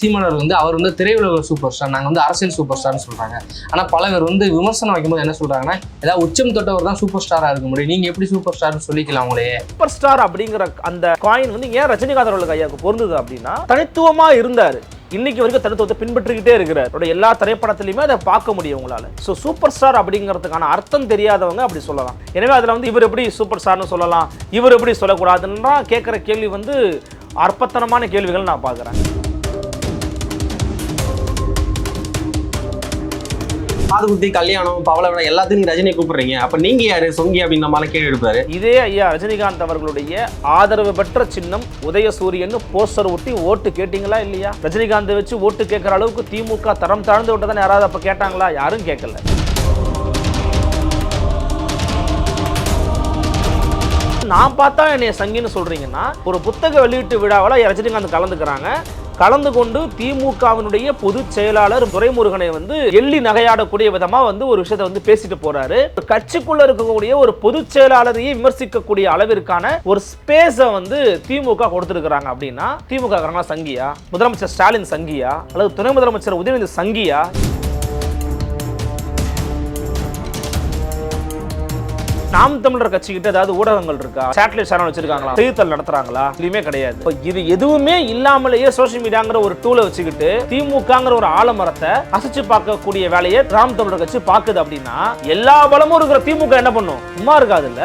சீமானவர் வந்து அவர் வந்து திரையுலக சூப்பர் ஸ்டார் நாங்கள் வந்து அரசியல் சூப்பர் ஸ்டார்னு சொல்கிறாங்க ஆனால் பல பேர் வந்து விமர்சனம் வைக்கும்போது என்ன சொல்கிறாங்கன்னா ஏதாவது உச்சம் தொட்டவர் தான் சூப்பர் ஸ்டாராக இருக்க முடியும். நீங்கள் எப்படி சூப்பர் ஸ்டார்னு சொல்லிக்கலாம் உங்களையே சூப்பர் ஸ்டார் அப்படிங்கிற அந்த காயின் வந்து ஏன் ரஜினிகாந்த் அவர்களுக்கு ஐயாவுக்கு பொருந்தது அப்படின்னா தனித்துவமாக இருந்தார். இன்னைக்கு வரைக்கும் தனித்துவத்தை பின்பற்றிக்கிட்டே இருக்கிறார். அவருடைய எல்லா திரைப்படத்திலையுமே அதை பார்க்க முடியும் உங்களால். ஸோ சூப்பர் ஸ்டார் அப்படிங்கிறதுக்கான அர்த்தம் தெரியாதவங்க அப்படி சொல்லலாம். எனவே அதில் வந்து இவர் எப்படி சூப்பர் ஸ்டார்னு சொல்லலாம்? இவர் எப்படி சொல்லக்கூடாதுன்னா கேட்குற கேள்வி வந்து அற்பத்தனமான கேள்விகள் நான் பார்க்குறேன். காது குத்தி கல்யாணம் பவள விட எல்லாத்தையும் நீங்க ரஜினியை கூப்பிடுறீங்க. அப்ப நீங்க யாரு? சொங்கி அப்படின்னு மாதிரி கேள்வி எடுப்பாரு இதே ஐயா ரஜினிகாந்த் அவர்களுடைய ஆதரவு பெற்ற சின்னம் உதயசூரியன் போஸ்டர் ஒட்டி ஓட்டு கேட்டீங்களா இல்லையா? ரஜினிகாந்த் வச்சு ஓட்டு கேட்கற அளவுக்கு திமுக தரம் தாழ்ந்து விட்டதானே யாராவது அப்ப கேட்டாங்களா? யாரும் கேட்கல. நான் பார்த்தா என்னைய சங்கின்னு சொல்றீங்கன்னா ஒரு புத்தக வெளியீட்டு விழாவில் ரஜினிகாந்த் கலந்துக்கிறாங்க. கலந்து கொண்டு திமுகவினுடைய பொதுச் செயலாளர் துரைமுருகனை வந்து எள்ளி நகையாடக்கூடிய விதமா வந்து ஒரு விஷயத்தை வந்து பேசிட்டு போறாரு. ஒரு கட்சிக்குள்ள இருக்கக்கூடிய ஒரு பொதுச் செயலாளரையே விமர்சிக்கக்கூடிய அளவிற்கான ஒரு ஸ்பேஸை வந்து திமுக கொடுத்துருக்காங்க அப்படின்னா திமுக சங்கியா முதலமைச்சர் ஸ்டாலின் சங்கியா அல்லது துணை முதலமைச்சர் உதயநிதி சங்கியா நாம் தமிழர் கட்சிக்கிட்ட ஏதாவது ஊடகங்கள் இருக்கா? சேட்டலைட் சேனல் வச்சிருக்காங்களா? செய்தித்தாள் நடத்துறாங்களா? எதுவுமே கிடையாது. இது எதுவுமே இல்லாமலேயே சோஷியல் மீடியாங்கிற ஒரு டூலை வச்சுக்கிட்டு திமுகங்கிற ஒரு ஆலமரத்தை அசைச்சு பார்க்கக்கூடிய வேலையை நாம் தமிழர் கட்சி பாக்குது அப்படின்னா எல்லா பலமும் இருக்கிற திமுக என்ன பண்ணும்? சும்மா இருக்காதுல்ல?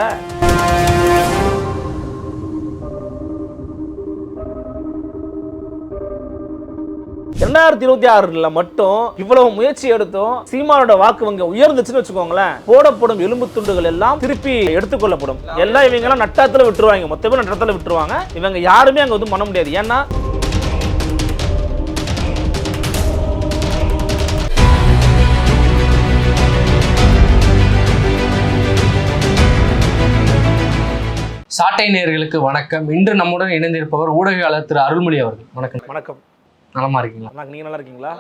ரெண்டாயிரத்தி இருபத்தி ஆறுல மட்டும் இவ்வளவு முயற்சி எடுத்தோம் சீமானோட வாக்கு வங்கி உயர்ந்துச்சுன்னு வச்சுக்கோங்களேன். போடப்படும் எலும்பு துண்டுகள் எல்லாம் திருப்பி எடுத்துக்கொள்ளப்படும். எல்லாம் இவங்க எல்லாம் நட்டத்துல விட்டுருவாங்க. மொத்த பேர் நட்டத்துல விட்டுருவாங்க. இவங்க யாருமே அங்க வந்து பண்ண முடியாது. ஏன்னா சாட்டை நேயர்களுக்கு வணக்கம். இன்று நம்முடன் இணைந்திருப்பவர் ஊடகவியலாளர் திரு அருள்மொழி அவர்கள். வணக்கம். வணக்கம். நலமா இருக்கீங்களா? நீங்க நல்லா இருக்கீங்களா.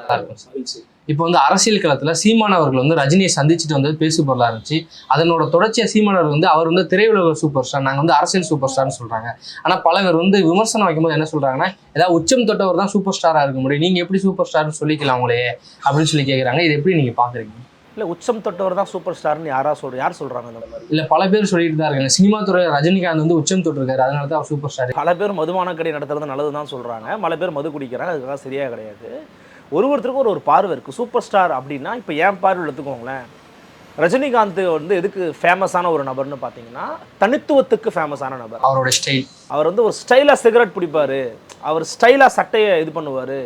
இப்போ வந்து அரசியல் களத்துல சீமான் அவர்கள் வந்து ரஜினியை சந்திச்சுட்டு வந்தது பேசு பொருளா இருந்துச்சு. அதனோட தொடர்ச்சியா சீமான் அவர்கள் வந்து அவர் வந்து திரையுலக சூப்பர் ஸ்டார் நாங்க வந்து அரசியல் சூப்பர் ஸ்டார்னு சொல்றாங்க. ஆனா பல பேர் வந்து விமர்சனம் வைக்கும்போது என்ன சொல்றாங்கன்னா ஏதாவது உச்சம் தொட்டவர் தான் சூப்பர் ஸ்டாரா இருக்க முடியும். நீங்க எப்படி சூப்பர் ஸ்டார்னு சொல்லிக்கலாம் உங்களையே அப்படின்னு சொல்லி கேக்குறாங்க. இது எப்படி நீங்க பாக்குறீங்க இல்ல உச்சம் தொட்டவர் தான் சூப்பர் ஸ்டார்னு யாரா சொல்ற யார் சொல்றாங்க இந்த மாதிரி? இல்ல பல பேர் சொல்லிட்டு தான் இருக்காங்க. சினிமா துறை ரஜினிகாந்த் வந்து உச்சம் தொட்டிருக்காரு. அதனால தான் சூப்பர் ஸ்டார். பல பேர் மதுபான கடை நடத்துறது நல்லது தான் சொல்றாங்க. பல பேர் மது குடிக்கிறாங்க. அதுக்காக சரியா கிடையாது. ஒரு ஒருத்தருக்கும் ஒரு ஒரு பார்வை இருக்கு. சூப்பர் ஸ்டார் அப்படின்னா இப்போ ஏன் பார்வை எடுத்துக்கோங்களேன் ரஜினிகாந்த் வந்து எதுக்கு ஃபேமஸான ஒரு நபர்னு பார்த்தீங்கன்னா தனித்துவத்துக்கு ஃபேமஸான நபர். அவரோட ஸ்டைல் அவர் வந்து ஒரு ஸ்டைலாக சிகரெட் பிடிப்பாரு. அவர் ஸ்டைலாக சட்டையை இது பண்ணுவார்.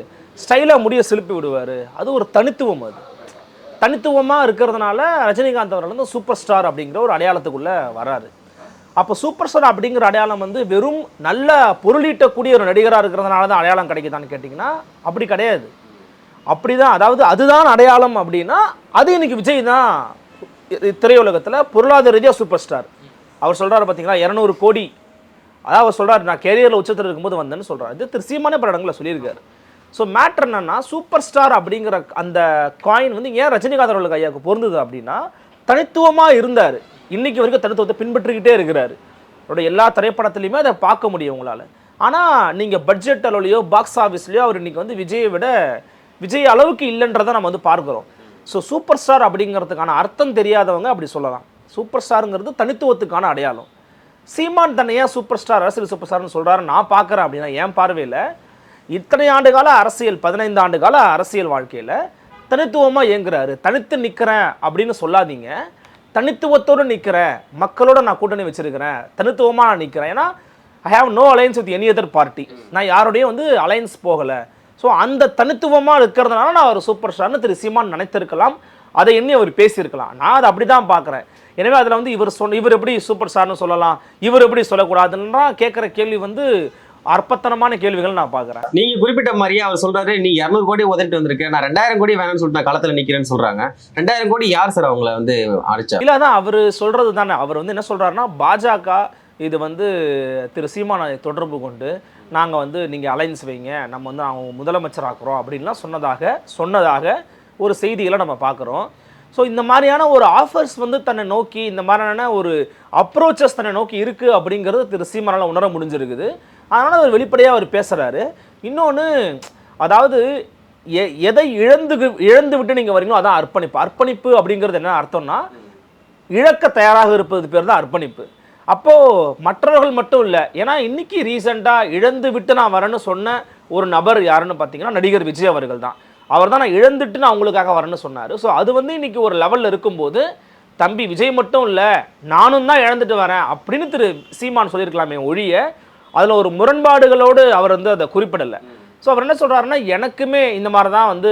ஸ்டைலாக முடிய சிலுப்பி விடுவார். அது ஒரு தனித்துவம் அது. தனித்துவமாக இருக்கிறதுனால ரஜினிகாந்த் அவர்கள் வந்து சூப்பர் ஸ்டார் அப்படிங்கிற ஒரு அடையாளத்துக்குள்ளே வராரு. அப்போ சூப்பர் ஸ்டார் அப்படிங்கிற அடையாளம் வந்து வெறும் நல்ல பொருளீட்டக்கூடிய ஒரு நடிகராக இருக்கிறதுனால தான் அடையாளம் கிடைக்குதான்னு கேட்டிங்கன்னா அப்படி கிடையாது. அப்படி தான் அதாவது அதுதான் அடையாளம் அப்படின்னா அது இன்னைக்கு விஜய் தான் திரையுலகத்தில் பொருளாதார ரீதியாக சூப்பர் ஸ்டார். அவர் சொல்கிறார் பார்த்தீங்களா இரநூறு கோடி. அதாவது அவர் சொல்கிறார் நான் கேரியரில் உச்சத்தில் இருக்கும்போது வந்தேன்னு சொல்கிறார் இது திரு சீமானே பல இடங்களில் சொல்லியிருக்காரு. ஸோ மேட்ரு என்னன்னா சூப்பர் ஸ்டார் அப்படிங்கிற அந்த காயின் வந்து ஏன் ரஜினிகாந்த் அவர்களுக்கு ஐயாவுக்கு பொருந்தது அப்படின்னா தனித்துவமாக இருந்தார். இன்னைக்கு வரைக்கும் தனித்துவத்தை பின்பற்றிக்கிட்டே இருக்கிறார். அவருடைய எல்லா திரைப்படத்துலையுமே அதை பார்க்க முடியும் உங்களால். ஆனால் நீங்கள் பட்ஜெட் அளவுலையோ பாக்ஸ் ஆஃபீஸ்லையோ அவர் இன்னைக்கு வந்து விஜயை விட விஜய் அளவுக்கு இல்லைன்றதை நம்ம வந்து பார்க்குறோம். ஸோ சூப்பர் ஸ்டார் அப்படிங்கிறதுக்கான அர்த்தம் தெரியாதவங்க அப்படி சொல்லலாம். சூப்பர் ஸ்டாருங்கிறது தனித்துவத்துக்கான அடையாளம். சீமான் தன்னை ஏன் சூப்பர் ஸ்டார் அரசியல் சூப்பர் ஸ்டார்னு சொல்கிறாரு நான் பார்க்குறேன் அப்படின்னா என் பார்வையில் இத்தனை ஆண்டு கால அரசியல் பதினைந்து ஆண்டு கால அரசியல் வாழ்க்கையில் தனித்துவமாக இயங்குறாரு. தனித்து நிற்கிறேன் அப்படின்னு சொல்லாதீங்க. தனித்துவத்தோடு நிற்கிறேன் மக்களோட நான் கூட்டணி வச்சிருக்கிறேன். தனித்துவமாக நான் நிற்கிறேன் ஏன்னா I have no alliance with any other party நான் யாரோடையும் வந்து அலைன்ஸ் போகலை. ஸோ அந்த தனித்துவமாக இருக்கிறதுனால நான் ஒரு சூப்பர் ஸ்டார்னு திரு சீமான் நினைத்திருக்கலாம். அதை எண்ணி அவர் பேசியிருக்கலாம். நான் அதை அப்படி தான் பார்க்குறேன். எனவே அதில் வந்து இவர் சொன்ன இவர் எப்படி சூப்பர் ஸ்டார்னு சொல்லலாம்? இவர் எப்படி சொல்லக்கூடாதுன்னா கேட்குற கேள்வி வந்து அற்பத்தனமான கேள்விகள் நான் பார்க்குறேன். நீங்க குறிப்பிட்ட மாதிரியே அவர் சொல்றாரு நீ இரநூறு கோடி உதறிட்டு வந்திருக்க நான் ரெண்டாயிரம் கோடி வேணும்னு சொல்லிட்டு நான் களத்துல நிக்கிறேன்னு சொல்றாங்க. ரெண்டாயிரம் கோடி யார் சார் அவங்கள வந்து அடிச்சா? இல்லை அதான் அவர் சொல்கிறது தானே. அவர் வந்து என்ன சொல்கிறாருன்னா பாஜக இது வந்து திரு சீமானை தொடர்பு கொண்டு நாங்கள் வந்து நீங்கள் அலைன்ஸ் வைங்க நம்ம வந்து அவங்க முதலமைச்சர் ஆக்குறோம் அப்படின்லாம் சொன்னதாக சொன்னதாக ஒரு செய்திகளை நம்ம பார்க்குறோம். ஸோ இந்த மாதிரியான ஒரு ஆஃபர்ஸ் வந்து தன்னை நோக்கி இந்த மாதிரியான ஒரு அப்ரோச்சஸ் தன்னை நோக்கி இருக்குது அப்படிங்கிறது திரு சீமானால் உணர முடிஞ்சிருக்குது. அதனால் அவர் வெளிப்படையாக அவர் பேசுகிறாரு இன்னொன்று அதாவது எ- எதை இழந்து இழந்து விட்டு நீங்கள் வரீங்களோ அதான் அர்ப்பணிப்பு. அர்ப்பணிப்பு அப்படிங்கிறது என்ன அர்த்தம்னா இழக்க தயாராக இருப்பது பேர் தான் அர்ப்பணிப்பு. அப்போது மற்றவர்கள் மட்டும் இல்லை ஏன்னா இன்னைக்கு ரீசெண்டாக இழந்து விட்டு நான் வரேன்னு சொன்ன ஒரு நபர் யாருன்னு பார்த்தீங்கன்னா நடிகர் விஜய் அவர்கள் தான். அவர் தான் நான் இழந்துட்டு நான் அவங்களுக்காக வரேன்னு சொன்னார். ஸோ அது வந்து இன்னைக்கு ஒரு லெவலில் இருக்கும்போது தம்பி விஜய் மட்டும் இல்லை நானும் தான் இழந்துட்டு வரேன் அப்படின்னு திரு சீமான் சொல்லியிருக்கலாமே ஒழிய அதில் ஒரு முரண்பாடுகளோடு அவர் வந்து அதை குறிப்பிடலை. ஸோ அவர் என்ன சொல்கிறாருன்னா எனக்குமே இந்த மாதிரி தான் வந்து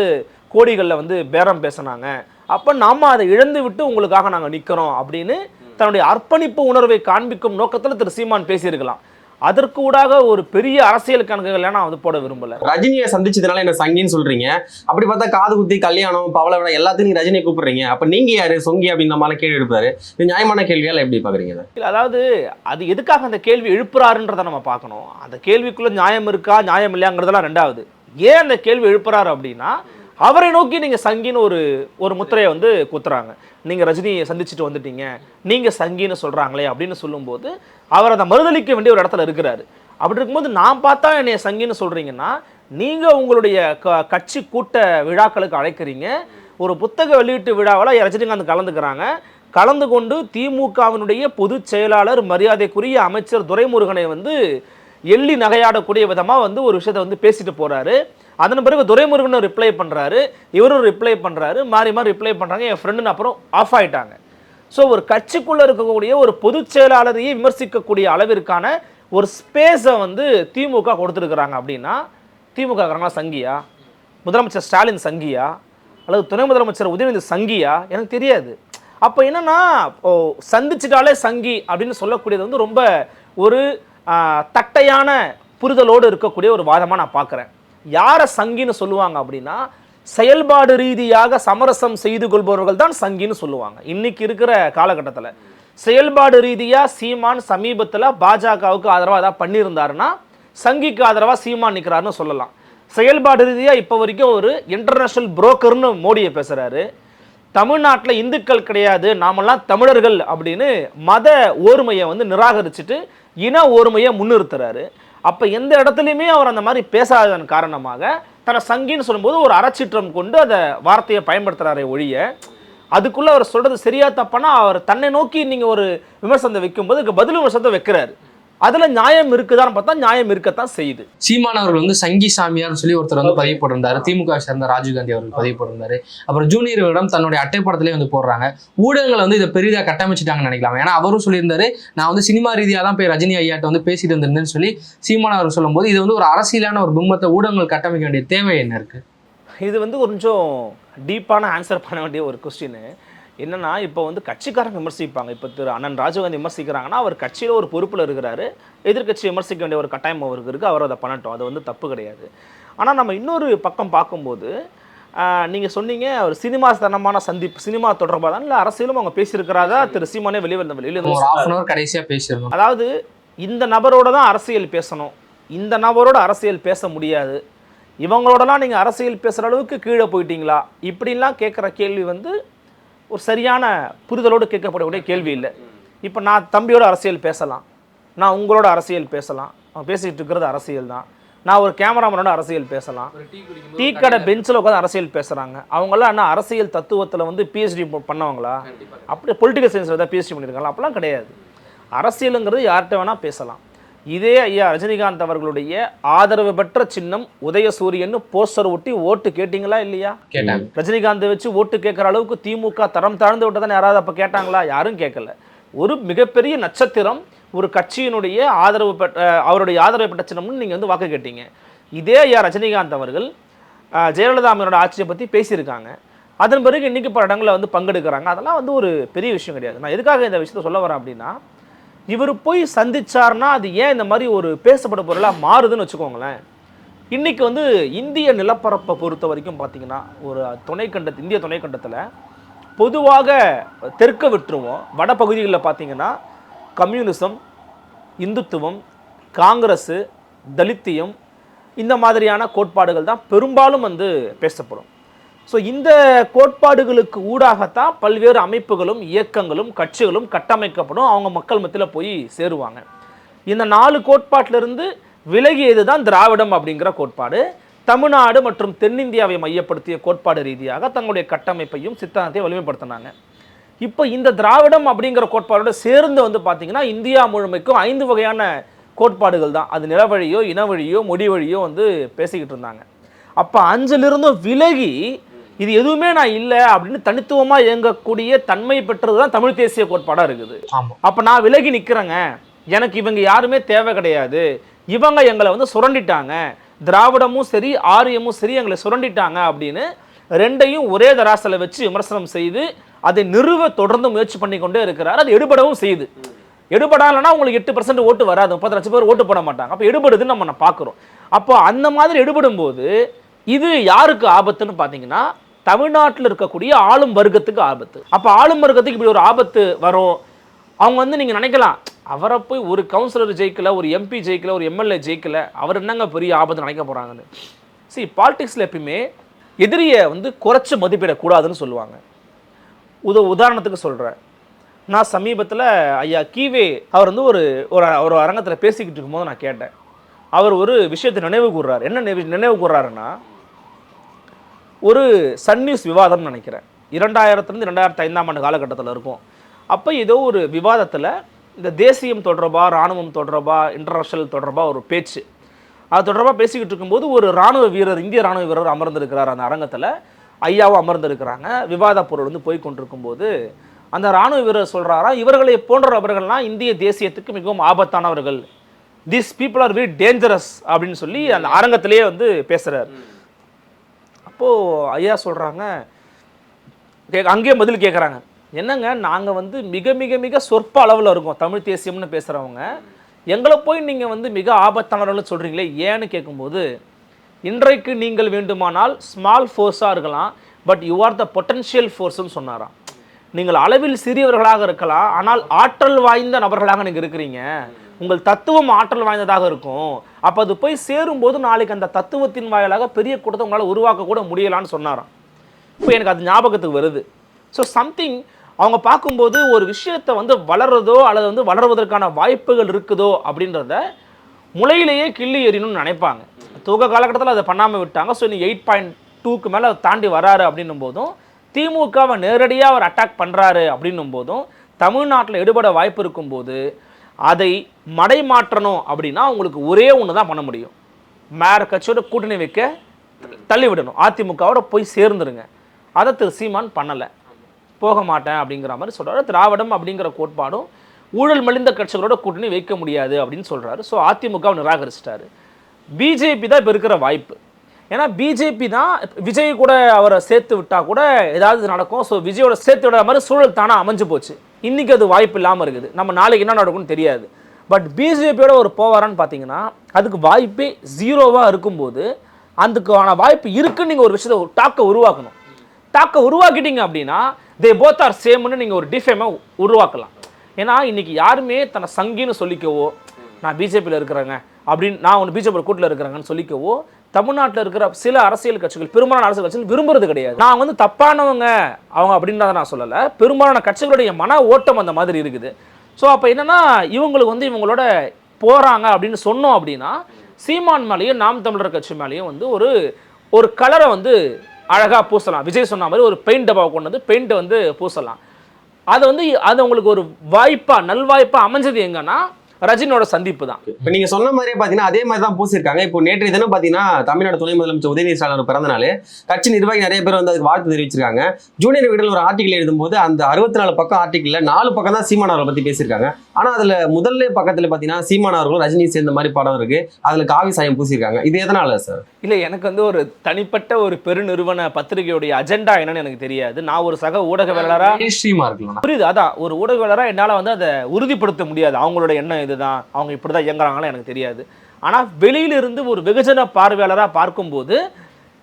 கோடிகளில் வந்து பேரம் பேசினாங்க. அப்போ நாம் அதை இழந்து விட்டு உங்களுக்காக நாங்கள் நிற்கிறோம் அப்படின்னு தன்னுடைய அர்ப்பணிப்பு உணர்வை காண்பிக்கும் நோக்கத்தில் திரு சீமான் பேசியிருக்கலாம். அதற்கு ஊடாக ஒரு பெரிய அரசியல் கணக்குகளை நான் வந்து போட விரும்பல. ரஜினியை சந்திச்சதுனால என்ன சங்கின்னு சொல்றீங்க? அப்படி பார்த்தா காது குத்தி கல்யாணம் பவள விட எல்லாத்தையும் ரஜினியை கூப்பிடுறீங்க. அப்ப நீங்க யாரு? சொங்கி அப்படின்ற மாதிரி கேள்வி எடுப்பாரு இது நியாயமான கேள்வியால எப்படி பாக்குறீங்க அதாவது அது எதுக்காக அந்த கேள்வி எழுப்புறாருன்றதை நம்ம பார்க்கணும். அந்த கேள்விக்குள்ள நியாயம் இருக்கா நியாயம் இல்லையாங்கிறதெல்லாம் ரெண்டாவது. ஏன் அந்த கேள்வி எழுப்புறாரு அப்படின்னா அவரை நோக்கி நீங்கள் சங்கின்னு ஒரு ஒரு முத்திரையை வந்து குத்துறாங்க. நீங்கள் ரஜினியை சந்திச்சுட்டு வந்துட்டீங்க. நீங்கள் சங்கின்னு சொல்கிறாங்களே அப்படின்னு சொல்லும்போது அவர் அதை மறுதளிக்க வேண்டிய ஒரு இடத்துல இருக்கிறாரு. அப்படி இருக்கும்போது நான் பார்த்தா என்னைய சங்கின்னு சொல்கிறீங்கன்னா நீங்கள் உங்களுடைய க- கட்சி கூட்ட விழாக்களுக்கு அழைக்கிறீங்க. ஒரு புத்தக வெளியீட்டு விழாவில் ரஜினிகாந்த் கலந்துக்கிறாங்க. கலந்து கொண்டு திமுகவினுடைய பொதுச் செயலாளர் மரியாதைக்குரிய அமைச்சர் துரைமுருகனை வந்து எள்ளி நகையாடக்கூடிய விதமாக வந்து ஒரு விஷயத்தை வந்து பேசிட்டு போகிறாரு அதன் பிறகு துரைமுருகனும் ரிப்ளை பண்ணுறாரு இவரும் ரிப்ளை பண்ணுறாரு மாறி மாறி ரிப்ளை பண்ணுறாங்க என் ஃப்ரெண்டுன்னு அப்புறம் ஆஃப் ஆயிட்டாங்க. ஸோ ஒரு கட்சிக்குள்ளே இருக்கக்கூடிய ஒரு பொதுச் செயலாளரையே விமர்சிக்கக்கூடிய அளவிற்கான ஒரு ஸ்பேஸை வந்து திமுக கொடுத்துருக்குறாங்க அப்படின்னா திமுக காரங்களா சங்கியா? முதலமைச்சர் ஸ்டாலின் சங்கியா? அல்லது துணை முதலமைச்சர் உதயநிதி சங்கியா? எனக்கு தெரியாது. அப்போ என்னன்னா ஓ, சந்திச்சிட்டாலே சங்கி அப்படின்னு சொல்லக்கூடியது வந்து ரொம்ப ஒரு தட்டையான புரிதலோடு இருக்கக்கூடிய ஒரு வாதமாக நான் பார்க்குறேன் யாரை சங்கின்னு சொல்லுவாங்க அப்படின்னா செயல்பாடு ரீதியாக சமரசம் செய்து கொள்பவர்கள் தான் சங்கின்னு சொல்லுவாங்க. இன்னைக்கு இருக்கிற காலகட்டத்தில் செயல்பாடு ரீதியாக சீமான் சமீபத்தில் பாஜகவுக்கு ஆதரவாக ஏதாவது பண்ணியிருந்தாருன்னா சங்கிக்கு ஆதரவாக சீமான் நிற்கிறாருன்னு சொல்லலாம். செயல்பாடு ரீதியாக இப்போ வரைக்கும் ஒரு இன்டர்நேஷ்னல் புரோக்கர்னு மோடியை பேசுகிறாரு தமிழ்நாட்டில் இந்துக்கள் கிடையாது நாமெல்லாம் தமிழர்கள் அப்படின்னு மத ஓர்மையை வந்து நிராகரிச்சுட்டு இன ஓர்மையை முன்னிறுத்துறாரு. அப்போ எந்த இடத்துலையுமே அவர் அந்த மாதிரி பேசாததன் காரணமாக தன்னை சங்கின்னு சொல்லும்போது ஒரு அறச்சீற்றம் கொண்டு அந்த வார்த்தையை பயன்படுத்துகிறாரே ஒழிய அதுக்குள்ளே அவர் சொல்கிறது சரியா தப்பானா அவர் தன்னை நோக்கி நீங்கள் ஒரு விமர்சனத்தை வைக்கும்போது அதுக்கு பதில் விமர்சனத்தை வைக்கிறாரு. அதில் நியாயம் இருக்குதான்னு பார்த்தா நியாயம் இருக்கத்தான் செய்யுது. சீமான் அவர்கள் வந்து சங்கி சாமியார்னு சொல்லி ஒருத்தர் வந்து பதிவு போட்டிருந்தாரு திமுக சேர்ந்த ராஜீவ்காந்தி அவர்கள் பதிவு போட்டிருந்தாரு அப்புறம் ஜூனியர்களிடம் தன்னுடைய அட்டைப்படத்திலே வந்து போடுறாங்க. ஊடகங்கள் வந்து இதை பெரிதாக கட்டமைச்சிட்டாங்கன்னு நினைக்கலாம்? ஏன்னா அவரும் சொல்லியிருந்தாரு நான் வந்து சினிமா ரீதியாக தான் போய் ரஜினி ஐயாட்ட வந்து பேசிட்டு வந்திருந்தேன்னு சொல்லி சீமான் அவர் சொல்லும்போது இது வந்து ஒரு அரசியலான ஒரு பிம்பத்தை ஊடகங்கள் கட்டமைக்க வேண்டிய தேவை என்ன இருக்கு? இது வந்து கொஞ்சம் டீப்பான ஆன்சர் பண்ண வேண்டிய ஒரு கொஸ்டின் என்னன்னா இப்போ வந்து கட்சிக்காரங்க விமர்சிப்பாங்க. இப்போ திரு அண்ணன் ராஜீவ்காந்தி விமர்சிக்கிறாங்கன்னா அவர் கட்சியில் ஒரு பொறுப்பில் இருக்கிறாரு. எதிர்க்கட்சி விமர்சிக்க வேண்டிய ஒரு கட்டாயம் அவருக்கு இருக்குது அவர் அதை பண்ணட்டும். அது வந்து தப்பு கிடையாது. ஆனால் நம்ம இன்னொரு பக்கம் பார்க்கும்போது நீங்கள் சொன்னீங்க அவர் சினிமா தனமான சந்திப்பு சினிமா தொடர்பாக தான்? இல்லை அரசியலும் அவங்க பேசியிருக்கிறாரா? திரு சீமானே வெளியே வந்த வெளியில் கடைசியாக பேசியிருந்தோம் அதாவது இந்த நபரோட தான் அரசியல் பேசணும். இந்த நபரோட அரசியல் பேச முடியாது. இவங்களோடலாம் நீங்கள் அரசியல் பேசுகிற அளவுக்கு கீழே போயிட்டீங்களா? இப்படிலாம் கேட்குற கேள்வி வந்து ஒரு சரியான புரிதலோடு கேட்கப்படக்கூடிய கேள்வி இல்லை. இப்போ நான் தம்பியோட அரசியல் பேசலாம். நான் உங்களோட அரசியல் பேசலாம். அவன் பேசிகிட்டு இருக்கிறது அரசியல் தான். நான் ஒரு கேமராமேனோட அரசியல் பேசலாம். டீ கடை பெஞ்சில் உட்காந்து அரசியல் பேசுகிறாங்க அவங்களாம் என்ன அரசியல் தத்துவத்தில் வந்து பிஹெச்டி பண்ணவங்களா? அப்படி பொலிட்டிக்கல் சயின்ஸில் தான் பிஹெச்டி பண்ணியிருக்காங்களா அப்படிலாம் கிடையாது. அரசியலுங்கிறது யார்கிட்ட வேணால் பேசலாம். இதே ஐயா ரஜினிகாந்த் அவர்களுடைய ஆதரவு பெற்ற சின்னம் உதயசூரியன்னு போஸ்டர் ஒட்டி ஓட்டு கேட்டிங்களா இல்லையா? கேட்டேன். ரஜினிகாந்தை வச்சு ஓட்டு கேட்குற அளவுக்கு திமுக தரம் தாழ்ந்து விட்டதானே யாராவது அப்போ கேட்டாங்களா? யாரும் கேட்கல. ஒரு மிகப்பெரிய நட்சத்திரம் ஒரு கட்சியினுடைய ஆதரவு பெற்ற அவருடைய ஆதரவு பெற்ற சின்னம்னு நீங்கள் வந்து வாக்கு கேட்டீங்க. இதே ஐயா ரஜினிகாந்த் அவர்கள் ஜெயலலிதா அம்மையோட ஆட்சியை பற்றி பேசியிருக்காங்க. அதன் பிறகு இன்னைக்கு பல இடங்களில் வந்து பங்கெடுக்கிறாங்க. அதெல்லாம் வந்து ஒரு பெரிய விஷயம் கிடையாது. நான் எதுக்காக இந்த விஷயத்தை சொல்ல வரேன் அப்படின்னா இவர் போய் சந்திச்சார்னா அது ஏன் இந்த மாதிரி ஒரு பேசப்பட பொருளாக மாறுதுன்னு வச்சுக்கோங்களேன். இன்றைக்கி வந்து இந்திய நிலப்பரப்பை பொறுத்த வரைக்கும் பார்த்தீங்கன்னா ஒரு துணைக்கண்டத்து இந்திய துணைக்கண்டத்தில் பொதுவாக தெற்க விட்டுருவோம். வடபகுதிகளில் பார்த்தீங்கன்னா கம்யூனிசம் இந்துத்துவம் காங்கிரஸு தலித்தியம் இந்த மாதிரியான கோட்பாடுகள் தான் பெரும்பாலும் வந்து பேசப்படும். ஸோ இந்த கோட்பாடுகளுக்கு ஊடாகத்தான் பல்வேறு அமைப்புகளும் இயக்கங்களும் கட்சிகளும் கட்டமைக்கப்படும். அவங்க மக்கள் மத்தியில் போய் சேருவாங்க. இந்த நாலு கோட்பாட்டிலிருந்து விலகியது தான் திராவிடம் அப்படிங்கிற கோட்பாடு. தமிழ்நாடு மற்றும் தென்னிந்தியாவை மையப்படுத்திய கோட்பாடு ரீதியாக தங்களுடைய கட்டமைப்பையும் சித்தாந்தத்தையும் வலிமைப்படுத்தினாங்க. இப்போ இந்த திராவிடம் அப்படிங்கிற கோட்பாடோட சேர்ந்து வந்து பார்த்தீங்கன்னா இந்தியா முழுமைக்கும் ஐந்து வகையான கோட்பாடுகள் தான். அது நிலவழியோ இனவழியோ மொழி வழியோ வந்து பேசிக்கிட்டு இருந்தாங்க. அப்போ அஞ்சிலிருந்தும் விலகி இது எதுவுமே நான் இல்லை அப்படின்னு தனித்துவமாக இயங்கக்கூடிய தன்மை பெற்றது தான் தமிழ் தேசிய கோட்பாடாக இருக்குது. அப்போ நான் விலகி நிற்கிறேங்க எனக்கு இவங்க யாருமே தேவை கிடையாது. இவங்க எங்களை வந்து சுரண்டிட்டாங்க. திராவிடமும் சரி ஆரியமும் சரி எங்களை சுரண்டிட்டாங்க அப்படின்னு ரெண்டையும் ஒரே தராசில் வச்சு விமர்சனம் செய்து அதை நிறுவ தொடர்ந்து முயற்சி பண்ணி கொண்டே இருக்கிறார். அது எடுபடவும் செய்யுது. எடுபடலைன்னா உங்களுக்கு எட்டு பர்சன்ட் ஓட்டு வராது. முப்பது லட்சம் பேர் ஓட்டு போட மாட்டாங்க. அப்போ எடுபடுதுன்னு நம்ம பார்க்குறோம். அப்போ அந்த மாதிரி எடுபடும் போது இது யாருக்கு ஆபத்துன்னு பார்த்தீங்கன்னா தமிழ்நாட்டில் இருக்கக்கூடிய ஆளும் வர்க்கத்துக்கு ஆபத்து. அப்போ ஆளும் வர்க்கத்துக்கு இப்படி ஒரு ஆபத்து வரும். அவங்க வந்து நீங்கள் நினைக்கலாம் அவரை போய் ஒரு கவுன்சிலர் ஜெயிக்கல ஒரு எம்பி ஜெயிக்கல ஒரு எம்எல்ஏ ஜெயிக்கல அவர் என்னங்க பெரிய ஆபத்து நினைக்க போகிறாங்கன்னு சரி பாலிடிக்ஸில் எப்பயுமே எதிரியை வந்து குறைச்சி மதிப்பிடக்கூடாதுன்னு சொல்லுவாங்க. உத உதாரணத்துக்கு சொல்கிறேன் நான் சமீபத்தில் ஐயா கீவே அவர் வந்து ஒரு ஒரு ஒரு அரங்கத்தில் பேசிக்கிட்டு இருக்கும்போது நான் கேட்டேன். அவர் ஒரு விஷயத்தை நினைவு கூர்றாரு என்ன நினைவு நினைவு கூர்றாருன்னா ஒரு சன் நியூஸ் விவாதம்னு நினைக்கிறேன். இரண்டாயிரத்துலேருந்து ரெண்டாயிரத்து ஐந்தாம் ஆண்டு காலகட்டத்தில் இருக்கும். அப்போ ஏதோ ஒரு விவாதத்தில் இந்த தேசியம் தொடர்பாக இராணுவம் தொடர்பாக இன்டர்நேஷனல் தொடர்பாக ஒரு பேச்சு. அது தொடர்பாக பேசிக்கிட்டு இருக்கும்போது ஒரு ராணுவ வீரர் இந்திய ராணுவ வீரர் அமர்ந்திருக்கிறார் அந்த அரங்கத்தில். ஐயாவும் அமர்ந்திருக்கிறாங்க. விவாத பொருள் வந்து போய் கொண்டிருக்கும்போது அந்த ராணுவ வீரர் சொல்கிறாரா இவர்களை போன்றவர்கள்லாம் இந்திய தேசியத்துக்கு மிகவும் ஆபத்தானவர்கள். This people are very dangerous அப்படின்னு சொல்லி அந்த அரங்கத்திலேயே வந்து பேசுகிறார் அப்போது ஐயா சொல்கிறாங்க கே அங்கேயே பதில் கேட்குறாங்க என்னங்க நாங்கள் வந்து மிக மிக மிக சொற்ப அளவில் இருக்கோம். தமிழ் தேசியம்னு பேசுகிறவங்க எங்களை போய் நீங்கள் வந்து மிக ஆபத்தானவர்கள்னு சொல்கிறீங்களே ஏன்னு கேட்கும்போது இன்றைக்கு நீங்கள் வேண்டுமானால் ஸ்மால் ஃபோர்ஸாக இருக்கலாம் but you are the potential ஃபோர்ஸ்னு சொன்னாராம். நீங்கள் அளவில் சிறியவர்களாக இருக்கலாம் ஆனால் ஆற்றல் வாய்ந்த நபர்களாக நீங்கள் இருக்கிறீங்க. உங்கள் தத்துவம் ஆற்றல் வாய்ந்ததாக இருக்கும். அப்போ அது போய் சேரும்போது நாளைக்கு அந்த தத்துவத்தின் வாயிலாக பெரிய கூட்டத்தை உங்களால் உருவாக்க கூட முடியலான்னு சொன்னாராம். இப்போ எனக்கு அது ஞாபகத்துக்கு வருது. ஸோ சம்திங் அவங்க பார்க்கும்போது ஒரு விஷயத்தை வந்து வளர்றதோ அல்லது வந்து வளர்வதற்கான வாய்ப்புகள் இருக்குதோ அப்படின்றத முளையிலேயே கிள்ளி எறியணும்னு நினைப்பாங்க. துவக்க காலகட்டத்தில் அதை பண்ணாமல் விட்டாங்க. ஸோ நீ எயிட் பாயிண்ட் டூக்கு மேலே அதை தாண்டி வராரு அப்படின்னும் போதும் திமுகவை நேரடியாக அவர் அட்டாக் பண்ணுறாரு அப்படின்னும் போதும் தமிழ்நாட்டில் எடுபட வாய்ப்பு இருக்கும்போது அதை மடை மாற்றணும் அப்படின்னா உங்களுக்கு ஒரே ஒன்று தான் பண்ண முடியும். மேற கட்சியோட கூட்டணி வைக்க தள்ளி விடணும் அதிமுகவோட போய் சேர்ந்துருங்க. அதை திரு சீமான் பண்ணலை. போக மாட்டேன் அப்படிங்கிற மாதிரி சொல்கிறாரு திராவிடம் அப்படிங்கிற கோட்பாடும் ஊழல் மலிந்த கட்சிகளோட கூட்டணி வைக்க முடியாது அப்படின்னு சொல்கிறாரு ஸோ அதிமுக நிராகரிச்சிட்டாரு. பிஜேபி தான் இப்போ இருக்கிற வாய்ப்பு. ஏன்னா பிஜேபி தான் விஜய் கூட அவரை சேர்த்து விட்டால் கூட ஏதாவது நடக்கும். ஸோ விஜயோட சேர்த்து விடாத மாதிரி சூழல் தானே அமைஞ்சு போச்சு. இன்றைக்கி அது வாய்ப்பு இல்லாமல் இருக்குது. நம்ம நாளைக்கு என்ன நடக்கும்னு தெரியாது. பட் பிஜேபியோட ஒரு போவாரான்னு பார்த்தீங்கன்னா அதுக்கு வாய்ப்பே ஜீரோவாக இருக்கும்போது அதுக்கான வாய்ப்பு இருக்குன்னு நீங்கள் ஒரு விஷயத்தை டாக்கை உருவாக்கணும். டாக்கை உருவாக்கிட்டீங்க அப்படின்னா தே போத் ஆர் சேம்னு நீங்கள் ஒரு டிஃபேமாக உருவாக்கலாம். ஏன்னா இன்னைக்கு யாருமே தன்னை சங்கின்னு சொல்லிக்கவோ நான் பிஜேபியில் இருக்கிறேங்க அப்படின்னு நான் ஒன்று பிஜேபி கூட்டில் இருக்கிறேங்கன்னு சொல்லிக்கவோ தமிழ்நாட்டில் இருக்கிற சில அரசியல் கட்சிகள் பெரும்பாலான அரசியல் கட்சிகள் விரும்புறது கிடையாது. நான் வந்து தப்பானவங்க அவங்க அப்படின்றத நான் சொல்லலை. பெரும்பாலான கட்சிகளுடைய மன ஓட்டம் அந்த மாதிரி இருக்குது. ஸோ அப்போ என்னென்னா இவங்களுக்கு வந்து இவங்களோட போகிறாங்க அப்படின்னு சொன்னோம் அப்படின்னா சீமான் மேலேயும் நாம் தமிழர் கட்சி மேலேயும் வந்து ஒரு ஒரு கலரை வந்து அழகாக பூசலாம். விஜய் சொன்ன மாதிரி ஒரு பெயிண்ட் டப்பாவை கொண்டு வந்து பெயிண்ட்டை வந்து பூசலாம். அது வந்து அது உங்களுக்கு ஒரு வாய்ப்பாக நல்வாய்ப்பாக அமைஞ்சது எங்கன்னா ரஜினியோட சந்திப்பு தான் இப்ப நீங்க சொன்ன மாதிரியே பாத்தீங்கன்னா அதே மாதிரி தான் பூசிருக்காங்க. இப்போ நேற்றைய தினம் பாத்தீங்கன்னா தமிழ்நாடு துணை முதலமைச்சர் உதயநிதி ஸ்டாலின் பிறந்த நாள். கட்சி நிர்வாகி நிறைய பேர் வந்து அதுக்கு வாழ்த்து தெரிவிச்சிருக்காங்க. ஜூனியர் விகடன் ஒரு ஆர்டிகல் எழுதும்போது அந்த அறுபத்தி நாலு பக்கம் ஆர்டிகல்ல நாலு பக்கம் தான் சீமான் அவர்களை பத்தி பேசியிருக்காங்க. ஆனா அதுல முதல்ல பக்கத்துல பாத்தீங்கன்னா சீமான் அவர்களும் ரஜினி சேர்ந்த மாதிரி படம் இருக்கு. அதுல காவி சாயம் பூசியிருக்காங்க. இது எதனால சார்? இல்லை எனக்கு வந்து ஒரு தனிப்பட்ட ஒரு பெருநிறுவன பத்திரிகையுடைய அஜெண்டா என்னன்னு எனக்கு தெரியாது. நான் ஒரு சக இருக்கலாம். புரியுது அதான். ஒரு ஊடகவியலாளராக என்னால் வந்து அதை உறுதிப்படுத்த முடியாது. அவங்களோட எண்ணம் இதுதான் அவங்க இப்படி தான் இயங்குறாங்களோ எனக்கு தெரியாது. ஆனால் வெளியிலிருந்து ஒரு வெகுஜன பார்வையாளராக பார்க்கும்போது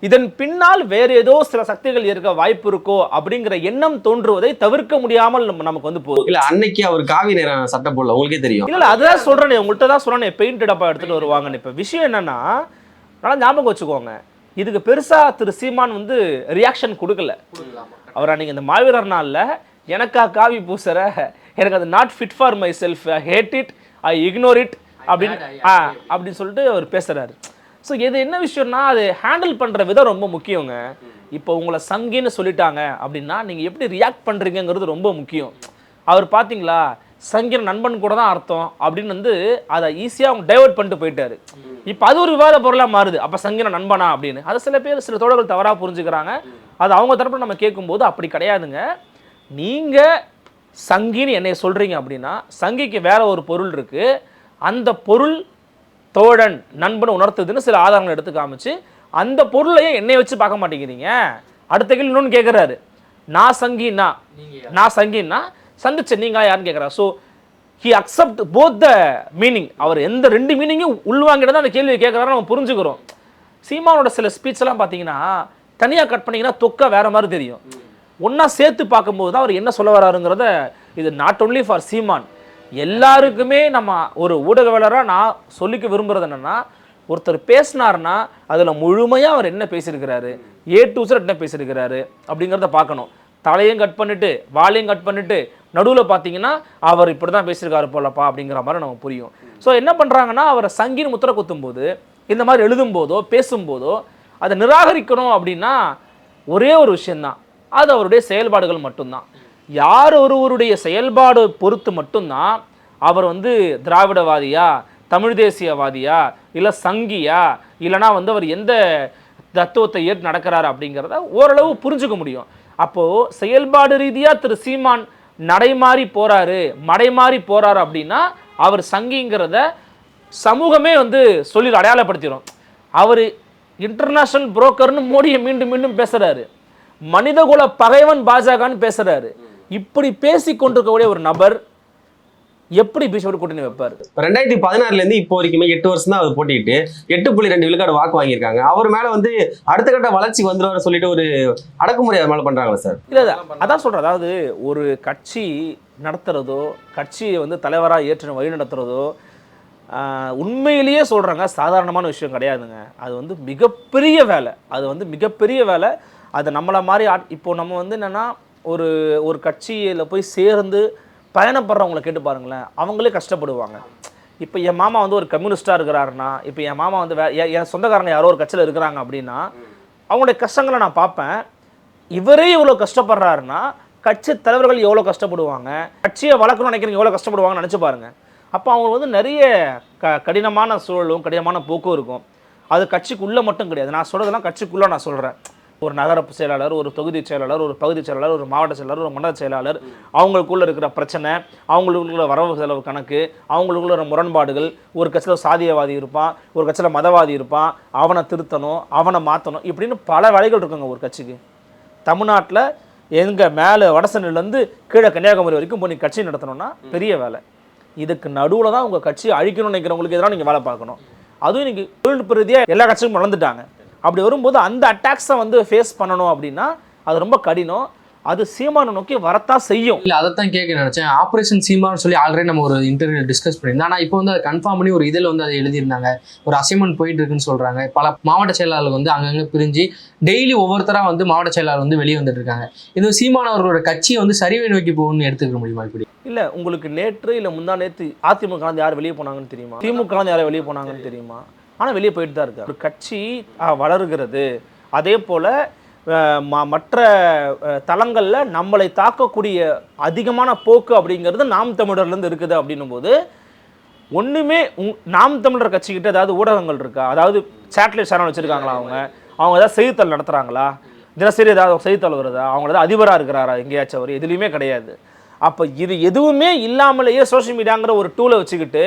இதன் பின்னால் வேறு ஏதோ சில சக்திகள் இருக்க வாய்ப்பு இருக்கோ அப்படிங்கிற எண்ணம் தோன்றுவதை தவிர்க்க முடியாமல் நம்ம- நமக்கு வந்து போகுது. இல்ல அன்னைக்கு அவர் காவி நிறம் சட்டை போடல உங்களுக்கே தெரியும். இல்ல அதுதான் சொல்றேனே உங்கள்கிட்ட தான் சொல்றேன் பெயிண்ட் டப்பா எடுத்துட்டு வருவாங்கன்னு. இப்ப விஷயம் என்னன்னா நல்லா ஞாபகம் வச்சுக்கோங்க. இதுக்கு பெருசா திரு சீமான் வந்து ரியாக்ஷன் கொடுக்கல. அவர் அன்னைக்கு இந்த மாவீரர் நாள்ல எனக்கா காவி பூசற எனக்கு அது not fit for myself hate it I ignore it அப்படின்னு ஆ அப்படின்னு சொல்லிட்டு அவர் பேசுறாரு. ஸோ இது என்ன விஷயம்னா அது ஹேண்டில் பண்ணுற விதம் ரொம்ப முக்கியங்க. இப்போ உங்களை சங்கின்னு சொல்லிட்டாங்க அப்படின்னா நீங்கள் எப்படி ரியாக்ட் பண்ணுறீங்கங்கிறது ரொம்ப முக்கியம். அவர் பார்த்தீங்களா சங்கின நண்பன் கூட தான் அர்த்தம் அப்படின்னு வந்து அதை ஈஸியாக அவங்க டைவர்ட் பண்ணிட்டு போயிட்டாரு. இப்போ அது ஒரு விவாத பொருளாக மாறுது. அப்போ சங்கின நண்பனா அப்படின்னு. அதை சில பேர் சில தோழர்கள் தவறாக புரிஞ்சுக்கிறாங்க. அது அவங்க தரப்புல நம்ம கேட்கும்போது அப்படி கிடையாதுங்க. நீங்கள் சங்கின்னு என்னை சொல்கிறீங்க அப்படின்னா சங்கிக்கு வேற ஒரு பொருள் இருக்குது அந்த பொருள் தோழன் நண்பன் உணர்த்துதுன்னு சில ஆதாரங்கள் எடுத்து காமிச்சு அந்த பொருளையே என்னை வச்சு பார்க்க மாட்டேங்கிறீங்க. அடுத்த கேள்வி இன்னொன்று கேட்குறாரு நான் சங்கின்னா? நான் சங்கின்னா? சந்திச்சேன் நீங்களா? யாருன்னு கேட்குறாரு so he accept both the meaning அவர் எந்த ரெண்டு மீனிங்கும் உள்வாங்கிட்டு தான் அந்த கேள்வியை கேட்குறாரு நம்ம புரிஞ்சுக்கிறோம். சீமானோட சில ஸ்பீச் எல்லாம் பார்த்தீங்கன்னா தனியாக கட் பண்ணீங்கன்னா தொக்கா வேற மாதிரி தெரியும். ஒன்றா சேர்த்து பார்க்கும்போது தான் அவர் என்ன சொல்ல வராருங்கிறத இது நாட் ஒன்லி ஃபார் சீமான் எல்லாருக்குமே நம்ம ஒரு ஊடகவியலராக நான் சொல்லிக்க விரும்புகிறது என்னென்னா ஒருத்தர் பேசினாருன்னா அதில் முழுமையாக அவர் என்ன பேசியிருக்கிறாரு ஏ டு சார் என்ன பேசியிருக்கிறாரு அப்படிங்கிறத பார்க்கணும். தலையும் கட் பண்ணிட்டு வாலையும் கட் பண்ணிட்டு நடுவில் பார்த்தீங்கன்னா அவர் இப்படி தான் பேசியிருக்காரு போலப்பா அப்படிங்கிற மாதிரி நமக்கு புரியும். ஸோ என்ன பண்ணுறாங்கன்னா அவரை சங்கின்னு முத்திர குத்தும்போது இந்த மாதிரி எழுதும்போதோ பேசும்போதோ அதை நிராகரிக்கணும் அப்படின்னா ஒரே ஒரு விஷயந்தான் அது அவருடைய செயல்பாடுகள் மட்டும்தான். யார் ஒருவருடைய செயல்பாடு பொறுத்து மட்டும்தான் அவர் வந்து திராவிடவாதியா தமிழ் தேசியவாதியா இல்லை சங்கியா இல்லைனா வந்து அவர் எந்த தத்துவத்தை ஏற்று நடக்கிறாரு அப்படிங்கிறத ஓரளவு புரிஞ்சுக்க முடியும். அப்போது செயல்பாடு ரீதியாக திரு சீமான் நடைமாறி போகிறாரு மடைமாறி போகிறாரு அப்படின்னா அவர் சங்கிங்கிறத சமூகமே வந்து சொல்லி அடையாளப்படுத்திடும். அவர் இன்டர்நேஷ்னல் புரோக்கர்னு மோடியை மீண்டும் மீண்டும் பேசுகிறாரு மனிதகுல பகைவன் பாஜகன்னு பேசுறாரு. இப்படி பேசி கொண்டிருக்கக்கூடிய ஒரு நபர் எப்படி பிஜேபி கூட்டணி வைப்பார்? ரெண்டாயிரத்தி பதினாறுல இருந்து இப்போ வரைக்குமே எட்டு வருஷம் தான் அவர் போட்டிட்டு எட்டு புள்ளி ரெண்டு விழுக்காடு வாக்கு வாங்கியிருக்காங்க. அவர் மேல வந்து அடுத்த கட்ட வளர்ச்சி வந்துருவாரு சொல்லிட்டு ஒரு அடக்குமுறை அவர் மேல பண்றாங்களா சார்? இல்லை அதான் சொல்கிறேன் அதாவது ஒரு கட்சி நடத்துறதோ கட்சியை வந்து தலைவராக ஏற்று வழி நடத்துறதோ ஆஹ், உண்மையிலேயே சொல்கிறாங்க சாதாரணமான விஷயம் கிடையாதுங்க. அது வந்து மிகப்பெரிய வேலை. அது வந்து மிகப்பெரிய வேலை. அது நம்மளை மாதிரி ஆட் இப்போ நம்ம வந்து என்னென்னா ஒரு ஒரு கட்சியில் போய் சேர்ந்து பயணப்படுறவங்களை கேட்டு பாருங்களேன் அவங்களே கஷ்டப்படுவாங்க. இப்போ என் மாமா வந்து ஒரு கம்யூனிஸ்டாக இருக்கிறாருன்னா இப்போ என் மாமா வந்து வே என் என் சொந்தக்காரங்க யாரோ ஒரு கட்சியில் இருக்கிறாங்க அப்படின்னா அவங்களுடைய கஷ்டங்களை நான் பார்ப்பேன். இவரே இவ்வளோ கஷ்டப்படுறாருன்னா கட்சி தலைவர்கள் எவ்வளோ கஷ்டப்படுவாங்க கட்சியை வளர்க்கணும்னு நினைக்கிறவங்க எவ்வளோ கஷ்டப்படுவாங்கன்னு நினச்சி பாருங்கள் அப்போ அவங்க வந்து நிறைய க கடினமான சூழலும் கடினமான போக்கும் இருக்கும். அது கட்சிக்குள்ளே மட்டும் கிடையாது. நான் சொல்கிறதுலாம் கட்சிக்குள்ளே நான் சொல்கிறேன் ஒரு நகர செயலாளர் ஒரு தொகுதி செயலாளர் ஒரு பகுதி செயலாளர் ஒரு மாவட்ட செயலாளர் ஒரு மண்டல செயலாளர் அவங்களுக்குள்ள இருக்கிற பிரச்சனை அவங்களுக்குள்ள வரவு செலவு கணக்கு அவங்களுக்குள்ள முரண்பாடுகள் ஒரு கட்சியில் சாதியவாதி இருப்பான் ஒரு கட்சியில் மதவாதி இருப்பான் அவனை திருத்தணும் அவனை மாற்றணும் இப்படின்னு பல வேலைகள் இருக்குங்க ஒரு கட்சிக்கு. தமிழ்நாட்டில் எங்கள் மேலே வடசென்னிலேருந்து கீழே கன்னியாகுமரி வரைக்கும் போய் நீ கட்சி நடத்தணும்னா பெரிய வேலை. இதுக்கு நடுவில் தான் உங்கள் கட்சியை அழிக்கணும்னு நினைக்கிறவங்களுக்கு எதிராக நீங்கள் வேலை பார்க்கணும். அதுவும் இன்னைக்கு தொழில்நுட்ப ரீதியாக எல்லா கட்சியும் வளர்ந்துட்டாங்க. அப்படி வரும்போது அந்த அட்டாக்ஸை வந்து ஃபேஸ் பண்ணணும் அப்படின்னா அது ரொம்ப கடினம். அது சீமானை நோக்கி வரத்தான் செய்யும். இல்ல அதைத்தான் கேட்க நினைச்சேன். ஆபரேஷன் சீமான்னு சொல்லி ஆல்ரெடி நம்ம ஒரு இன்டர்வியூ டிஸ்கஸ் பண்ணியிருந்தோம். ஆனா இப்போ வந்து அதை கன்ஃபார்ம் பண்ணி ஒரு இதில் வந்து அதை எழுதியிருந்தாங்க. ஒரு அசைன்மெண்ட் போயிட்டு இருக்குன்னு சொல்றாங்க. பல மாவட்ட செயலாளர்கள் வந்து அங்கங்க பிரிஞ்சு டெய்லி ஒவ்வொருத்தரா வந்து மாவட்ட செயலாளர் வந்து வெளியே வந்துட்டு இருக்காங்க. இது சீமான் அவர்களோட கட்சியை வந்து சரிவை நோக்கி போகணும்னு எடுத்துக்க முடியுமா இப்படி? இல்லை உங்களுக்கு நேற்று இல்லை முந்தா நேற்று அதிமுக யார் வெளியே போனாங்கன்னு தெரியுமா? திமுக யார் வெளியே போனாங்கன்னு தெரியுமா? ஆனால் வெளியே போயிட்டு தான் இருக்கு ஒரு கட்சி வளருகிறது. அதே போல் மற்ற தளங்களில் நம்மளை தாக்கக்கூடிய அதிகமான போக்கு அப்படிங்கிறது நாம் தமிழர்லேருந்து இருக்குது அப்படின்னும் போது ஒன்றுமே உங் நாம் தமிழர் கட்சிக்கிட்ட ஏதாவது ஊடகங்கள் இருக்கா? அதாவது சேட்டலைட் சேனல் வச்சுருக்காங்களா அவங்க? அவங்க ஏதாவது செய்தித்தாள் நடத்துகிறாங்களா தினசரி ஏதாவது செய்தித்தாள் வருதா? அவங்க ஏதாவது அதிபராக இருக்கிறாரா? எங்கேயாச்சும் அவர்? எதுலேயுமே கிடையாது. அப்போ இது எதுவுமே இல்லாமலேயே சோஷியல் மீடியாங்கிற ஒரு டூலை வச்சுக்கிட்டு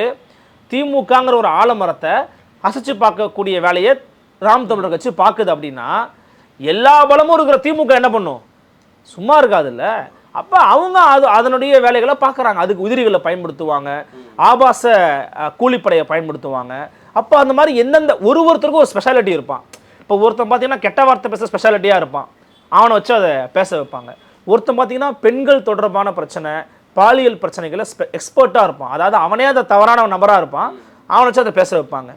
திமுகங்கிற ஒரு ஆலமரத்தை அசைச்சு பார்க்கக்கூடிய வேலையை ராம் தமிழர் கட்சி பார்க்குது அப்படின்னா எல்லா பலமும் இருக்கிற திமுக என்ன பண்ணும்? சும்மா இருக்காதுல்ல. அப்போ அவங்க அது அதனுடைய வேலைகளை பார்க்குறாங்க. அதுக்கு உதிரிகளை பயன்படுத்துவாங்க. ஆபாச கூலிப்படையை பயன்படுத்துவாங்க. அப்போ அந்த மாதிரி எந்தெந்த ஒரு ஒருத்தருக்கும் ஒரு ஸ்பெஷாலிட்டி இருப்பான். இப்போ ஒருத்தன் பார்த்தீங்கன்னா கெட்ட வார்த்தை பேச ஸ்பெஷாலிட்டியாக இருப்பான். அவனை வச்சு அதை பேச வைப்பாங்க. ஒருத்தன் பார்த்தீங்கன்னா பெண்கள் தொடர்பான பிரச்சனை பாலியல் பிரச்சனைகளை எக்ஸ்பர்ட்டாக இருப்பான். அதாவது அவனே அதை தவறான நபராக இருப்பான். அவனை வச்சு அதை பேச வைப்பாங்க.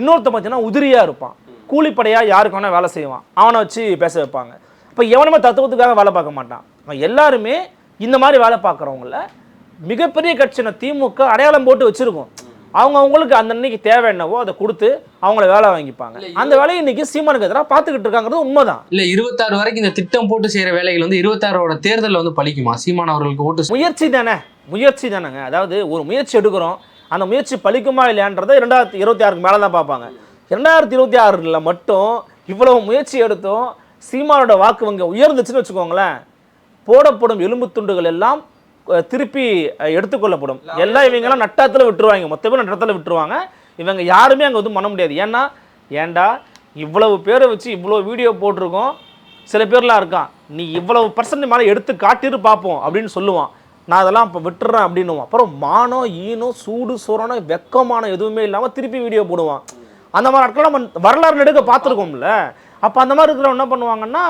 இன்னொருத்தன் பார்த்தீங்கன்னா உதிரியாக இருப்பான். கூலிப்படையாக யாருக்கு வேணால் வேலை செய்வான். அவனை வச்சு பேச வைப்பாங்க. இப்போ எவனுமே தத்துவத்துக்காக வேலை பார்க்க மாட்டான். அவன் எல்லாருமே இந்த மாதிரி வேலை பார்க்குறவங்கள மிகப்பெரிய கட்சியான திமுக அடையாளம் போட்டு வச்சுருக்கோம். அவங்க அவங்களுக்கு அந்த அன்னைக்கு தேவை என்னவோ அதை கொடுத்து அவங்கள வேலை வாங்கிப்பாங்க. அந்த வேலையை இன்னைக்கு சீமானுக்கு எதிராக பார்த்துக்கிட்டு இருக்காங்கிறது உண்மைதான். இல்ல இருபத்தாறு வரைக்கும் இந்த திட்டம் போட்டு செய்யற வேலைகள் வந்து இருபத்தாறோட தேர்தல்ல வந்து பலிக்குமா சீமான் அவர்களுக்கு ஓட்டு முயற்சி தானே. முயற்சி தானேங்க. அதாவது ஒரு முயற்சி எடுக்கிறோம். அந்த முயற்சி பலிக்குமா இல்லையான்றதை ரெண்டாயிரத்தி இருபத்தி ஆறுக்கு மேலே தான் பார்ப்பாங்க. ரெண்டாயிரத்தி இருபத்தி ஆறில் மட்டும் இவ்வளவு முயற்சி எடுத்தும் சீமானோட வாக்கு வங்கி உயர்ந்துச்சுன்னு வச்சுக்கோங்களேன். போடப்படும் எலும்பு துண்டுகள் எல்லாம் திருப்பி எடுத்துக்கொள்ளப்படும் எல்லாம் இவங்கெல்லாம் நட்டத்தில் விட்டுருவாங்க. மொத்த பேர் நட்டத்தில் விட்டுருவாங்க. இவங்க யாருமே அங்கே வந்து பண்ண முடியாது. ஏன்னா ஏன்டா இவ்வளவு பேரை வச்சு இவ்வளோ வீடியோ போட்டிருக்கோம். சில பேர்லாம் இருக்கான். நீ இவ்வளவு பர்சன்ட் மேலே எடுத்து காட்டிட்டு பார்ப்போம் அப்படின்னு சொல்லுவான். நான் அதெல்லாம் இப்போ விட்டுறேன் அப்படின்னுவான். அப்புறம் மானம் ஈனம் சூடு சோறான வெக்கமான எதுவுமே இல்லாமல் திருப்பி வீடியோ போடுவான். அந்த மாதிரி ஆட்கள் நம்ம வரலாறு நெடுக்க பார்த்துருக்கோம்ல. அப்போ அந்த மாதிரி இருக்கிறவங்க என்ன பண்ணுவாங்கன்னா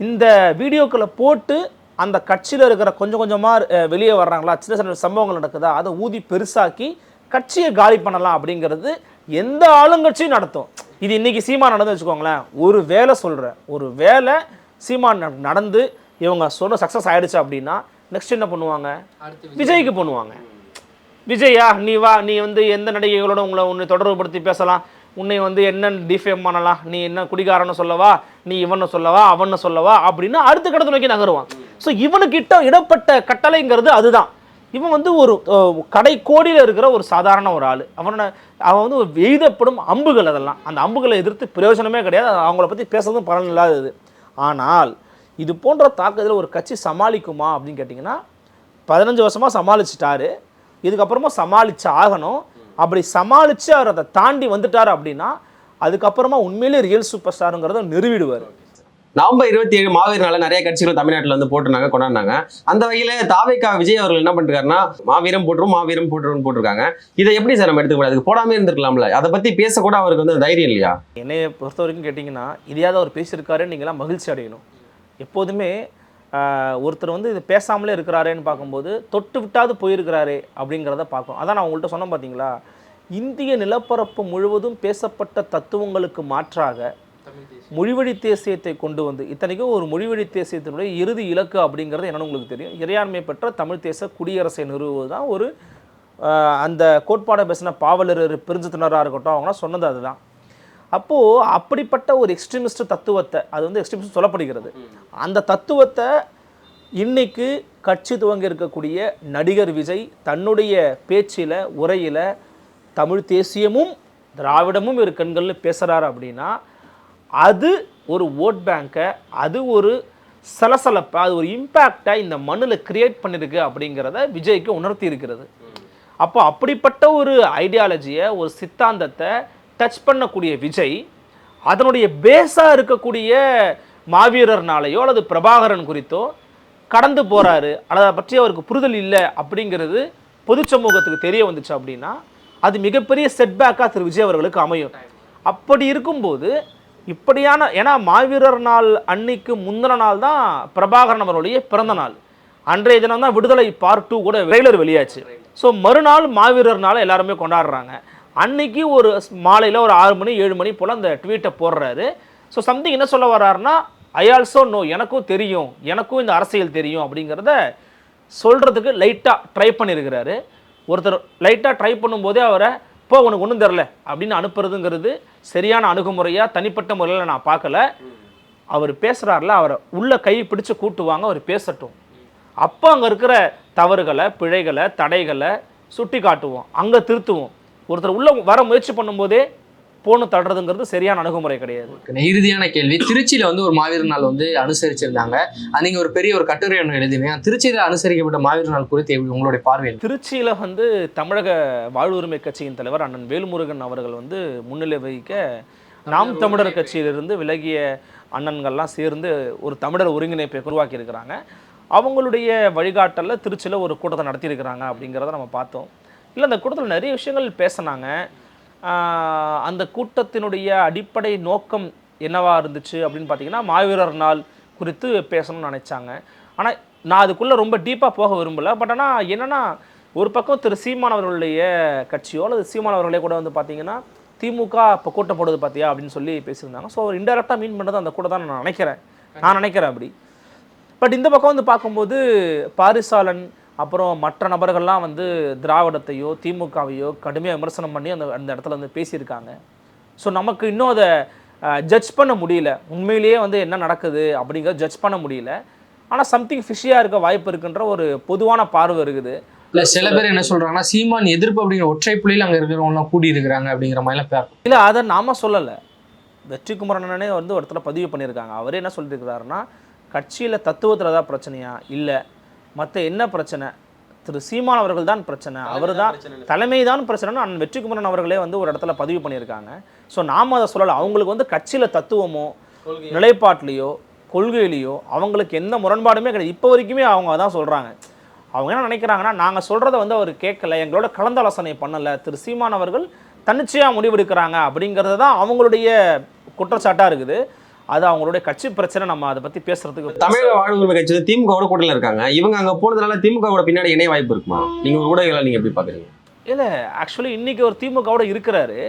இந்த வீடியோக்களை போட்டு அந்த கட்சியில் இருக்கிற கொஞ்சம் கொஞ்சமாக வெளியே வர்றாங்களா சின்ன சின்ன சம்பவங்கள் நடக்குதா அதை ஊதி பெருசாக்கி கட்சியை காலி பண்ணலாம் அப்படிங்கிறது எந்த ஆளுங்கட்சியும் நடத்தும். இது இன்னைக்கு சீமான் நடந்து வச்சுக்கோங்களேன். ஒரு வேலை சொல்கிறேன் ஒரு வேலை சீமான் நடந்து இவங்க சொன்ன சக்ஸஸ் ஆயிடுச்சு அப்படின்னா நெக்ஸ்ட் என்ன பண்ணுவாங்க? விஜய்க்கு பண்ணுவாங்க. விஜயா நீ வா நீ வந்து எந்த நடிகைகளோட உங்களை உன்னை தொடர்புபடுத்தி பேசலாம்? உன்னை வந்து என்ன டிஃபேம் பண்ணலாம்? நீ என்ன குடிகாரன்னு சொல்லவா? நீ இவனை சொல்லவா? அவனை சொல்லவா? அப்படின்னு அடுத்த கடத்தை நோக்கி நகருவான். ஸோ இவனுக்கிட்ட இடப்பட்ட கட்டளைங்கிறது அதுதான். இவன் வந்து ஒரு அஹ், கடைக்கோடியில் இருக்கிற ஒரு சாதாரண ஒரு ஆள். அவனோட அவன் வந்து எய்தப்படும் அம்புகள் அதெல்லாம். அந்த அம்புகளை எதிர்த்து பிரயோஜனமே கிடையாது. அவங்கள பற்றி பேசுறதும் பலன் இல்லாதது. ஆனால் இது போன்ற தாக்குதலை ஒரு கட்சி சமாளிக்குமா அப்படின்னு கேட்டிங்கன்னா பதினஞ்சு வருஷமாக சமாளிச்சிட்டாரு. இதுக்கப்புறமா சமாளிச்சு ஆகணும். அப்படி சமாளித்து அவர் அதை தாண்டி வந்துட்டார் அப்படின்னா அதுக்கப்புறமா உண்மையிலே ரியல் சூப்பர் ஸ்டாருங்கிறத நிறுவிடுவார். நவம்பர் இருபத்தி ஏழு மாவீர் நாள நிறைய கட்சிகள் தமிழ்நாட்டில் வந்து போட்டுருந்தாங்க கொண்டாடினாங்க. அந்த வகையில தாவேக்கா விஜய் அவர்கள் என்ன பண்ணிருக்காருன்னா மாவீரம் போட்டுரும் மாவீரம் போட்டுரும் போட்டிருக்காங்க. இதை எப்படி சார் நம்ம எடுத்துக்க அதுக்கு போடாமே இருந்திருக்கலாம்ல. அதை பத்தி பேசக்கூட அவருக்கு வந்து தைரியம் இல்லையா? என்னைய பொறுத்த வரைக்கும் கேட்டிங்கன்னா இதையாவது அவர் பேசியிருக்காருன்னு நீங்களாம் மகிழ்ச்சி அடையணும். எப்போதுமே ஒருத்தர் வந்து இது பேசாமலே இருக்கிறாரேன்னு பார்க்கும்போது தொட்டு விட்டாது போயிருக்கிறாரே அப்படிங்கிறத பார்க்கும் அதான் நான் உங்கள்கிட்ட சொன்னேன் பார்த்தீங்களா இந்திய நிலப்பரப்பு முழுவதும் பேசப்பட்ட தத்துவங்களுக்கு மாற்றாக மொழிவழி தேசியத்தை கொண்டு வந்து இத்தனைக்கும் ஒரு மொழிவழி தேசியத்தினுடைய இறுதி இலக்கு அப்படிங்கிறது என்னென்னு உங்களுக்கு தெரியும். இறையாண்மை பெற்ற தமிழ் தேச குடியரசை நிறுவுவது தான் ஒரு அந்த கோட்பாடை பேசின பாவலர் பெருஞ்சத்தினராக இருக்கட்டும் அவங்களாம் சொன்னது அதுதான். அப்போது அப்படிப்பட்ட ஒரு எக்ஸ்ட்ரீமிஸ்ட் தத்துவத்தை அது வந்து எக்ஸ்ட்ரீமிஸ்ட் சொல்லப்படுகிறது. அந்த தத்துவத்தை இன்னைக்கு கட்சி துவங்கி இருக்கக்கூடிய நடிகர் விஜய் தன்னுடைய பேச்சில் உரையில் தமிழ் தேசியமும் திராவிடமும் இரு கண்கள்னு பேசுகிறாரு அப்படின்னா அது ஒரு ஓட் பேங்கை அது ஒரு சலசலப்பை அது ஒரு இம்பேக்டை இந்த மண்ணில் கிரியேட் பண்ணியிருக்கு அப்படிங்கிறத விஜய்க்கு உணர்த்தி இருக்கிறது. அப்போ அப்படிப்பட்ட ஒரு ஐடியாலஜியை ஒரு சித்தாந்தத்தை டச் பண்ணக்கூடிய விஜய் அதனுடைய பேஸாக இருக்கக்கூடிய மாவீரர்னாலேயோ அல்லது பிரபாகரன் குறித்தோ கடந்து போகிறாரு அல்லது அதை பற்றி அவருக்கு புரிதல் இல்லை அப்படிங்கிறது பொது சமூகத்துக்கு தெரிய வந்துச்சு அப்படின்னா அது மிகப்பெரிய செட்பேக்காக திரு விஜய் அவர்களுக்கு அமையும். அப்படி இருக்கும்போது இப்படியான ஏன்னா மாவீரர் நாள் அன்னைக்கு முந்தின நாள் தான் பிரபாகரன் அவருடைய பிறந்த நாள். அன்றைய தினம் தான் விடுதலை பார்ட் டூ கூட ட்ரெய்லர் வெளியாச்சு. ஸோ மறுநாள் மாவீரர் நாள் எல்லாருமே கொண்டாடுறாங்க. அன்னைக்கு ஒரு மாலையில் ஒரு ஆறு மணி ஏழு மணி போல் அந்த ட்வீட்டை போடுறாரு. ஸோ சம்திங் என்ன சொல்ல வர்றாருன்னா ஐ ஆல்சோ நோ எனக்கும் தெரியும் எனக்கும் இந்த அரசியல் தெரியும் அப்படிங்கிறத சொல்கிறதுக்கு லைட்டாக ட்ரை பண்ணியிருக்கிறாரு ஒருத்தர் லைட்டாக ட்ரை பண்ணும்போதே அவரை போ உனக்கு ஒன்றும் தெரில அப்படின்னு அனுப்புறதுங்கிறது சரியான அணுகுமுறையாக தனிப்பட்ட முறையில் நான் பார்க்கல. அவர் பேசுகிறாருல அவரை உள்ளே கை பிடிச்சு கூட்டுவாங்க அவர் பேசட்டும். அப்போ அங்கே இருக்கிற தவறுகளை பிழைகளை தடைகளை சுட்டி காட்டுவோம் அங்கே திருத்துவோம். ஒருத்தர் உள்ள வர முயற்சி பண்ணும்போதே போன்னு தடுறதுங்கிறது சரியான அணுகுமுறை கிடையாது. இறுதியான கேள்வி. திருச்சியில வந்து ஒரு மாவீரர் நாள் வந்து அனுசரிச்சிருந்தாங்க. அது நீங்க ஒரு பெரிய ஒரு கட்டுரை ஒன்று எழுதினீங்க. திருச்சியில அனுசரிக்கப்பட்ட மாவீரர் நாள் குறித்து உங்களுடைய பார்வையில்? திருச்சியில் வந்து தமிழக வாழ்வுரிமை கட்சியின் தலைவர் அண்ணன் வேல்முருகன் அவர்கள் வந்து முன்னிலை வகிக்க நாம் தமிழர் கட்சியிலிருந்து விலகிய அண்ணன்கள்லாம் சேர்ந்து ஒரு தமிழர் ஒருங்கிணைப்பை உருவாக்கி இருக்கிறாங்க அவங்களுடைய வழிகாட்டலில் திருச்சியில் ஒரு கூட்டத்தை நடத்தியிருக்கிறாங்க அப்படிங்கிறத நம்ம பார்த்தோம். இல்லை அந்த கூட்டத்தில் நிறைய விஷயங்கள் பேசினாங்க. அந்த கூட்டத்தினுடைய அடிப்படை நோக்கம் என்னவா இருந்துச்சு அப்படின்னு பார்த்தீங்கன்னா மாவீரர் நாள் குறித்து பேசணும்னு நினச்சாங்க. ஆனால் நான் அதுக்குள்ளே ரொம்ப டீப்பாக போக விரும்பலை. பட் ஆனால் என்னென்னா ஒரு பக்கம் திரு சீமானவர்களுடைய கட்சியோ அல்லது சீமானவர்களே கூட வந்து பார்த்தீங்கன்னா திமுக இப்போ கூட்டம் போடுது பார்த்தியா அப்படின்னு சொல்லி பேசியிருந்தாங்க. ஸோ அவர் இன்டெரக்டாக மீன் பண்ணுறது அந்த கூட தான் நான் நினைக்கிறேன். நான் நினைக்கிறேன் அப்படி. பட் இந்த பக்கம் வந்து பார்க்கும்போது பாரிசாலன் அப்புறம் மற்ற நபர்கள்லாம் வந்து திராவிடத்தையோ திமுகவையோ கடுமையாக விமர்சனம் பண்ணி அந்த அந்த இடத்துல வந்து பேசியிருக்காங்க. ஸோ நமக்கு இன்னும் அதை ஜட்ஜ் பண்ண முடியல. உண்மையிலேயே வந்து என்ன நடக்குது அப்படிங்கிறத ஜட்ஜ் பண்ண முடியல. ஆனால் சம்திங் ஃபிஷியாக இருக்க வாய்ப்பு இருக்குன்ற ஒரு பொதுவான பார்வை இருக்குது. இல்ல சில பேர் என்ன சொல்றாங்கன்னா சீமான் எதிர்ப்பு அப்படிங்கிற ஒற்றை புள்ளியில் அங்க இருக்கிறவங்க எல்லாம் கூடி இருக்கிறாங்க அப்படிங்கிற மாதிரிலாம் பேர் இல்லை அதை நாம சொல்லலை. வெற்றி குமரனே வந்து ஒரு இடத்துல பதிவு பண்ணியிருக்காங்க. அவரே என்ன சொல்லியிருக்கிறாருன்னா கட்சியில் தத்துவத்தில் தான் பிரச்சனையா? இல்லை. மற்ற என்ன பிரச்சனை? திரு சீமான் அவர்கள் தான் பிரச்சனை. அவர் தான் தலைமை தான் பிரச்சனைன்னு அண்ணன் வெற்றிக்குமரன் அவர்களே வந்து ஒரு இடத்துல பதிவு பண்ணியிருக்காங்க. ஸோ நாம் அதை சொல்லலை. அவங்களுக்கு வந்து கட்சியில் தத்துவமோ நிலைப்பாட்டிலையோ கொள்கையிலையோ அவங்களுக்கு எந்த முரண்பாடுமே கிடையாது. இப்போ வரைக்குமே அவங்க அதான் சொல்கிறாங்க அவங்க என்ன நினைக்கிறாங்கன்னா நாங்கள் சொல்கிறத வந்து அவர் கேட்கல. எங்களோட கலந்தாலோசனை பண்ணலை. திரு சீமான் அவர்கள் தன்னிச்சையாக முடிவெடுக்கிறாங்க அப்படிங்கிறது தான் அவங்களுடைய குற்றச்சாட்டாக இருக்குது. அது அவங்களுடைய கட்சி பிரச்சனை நம்ம அதை பற்றி பேசுறதுக்கு தமிழக வாழ்வு உரிமை கட்சி திமுகவோட கூட்டணியில் இருக்காங்க. இவங்க அங்க போனதுனால திமுகவோட பின்னாடி இணைய வாய்ப்பு இருக்குமா? நீங்க ஒரு ஊடகங்களை நீங்க எப்படி பாக்குறீங்க? இல்லை ஆக்சுவலி இன்னைக்கு ஒரு திமுகவோட இருக்கிறாரு.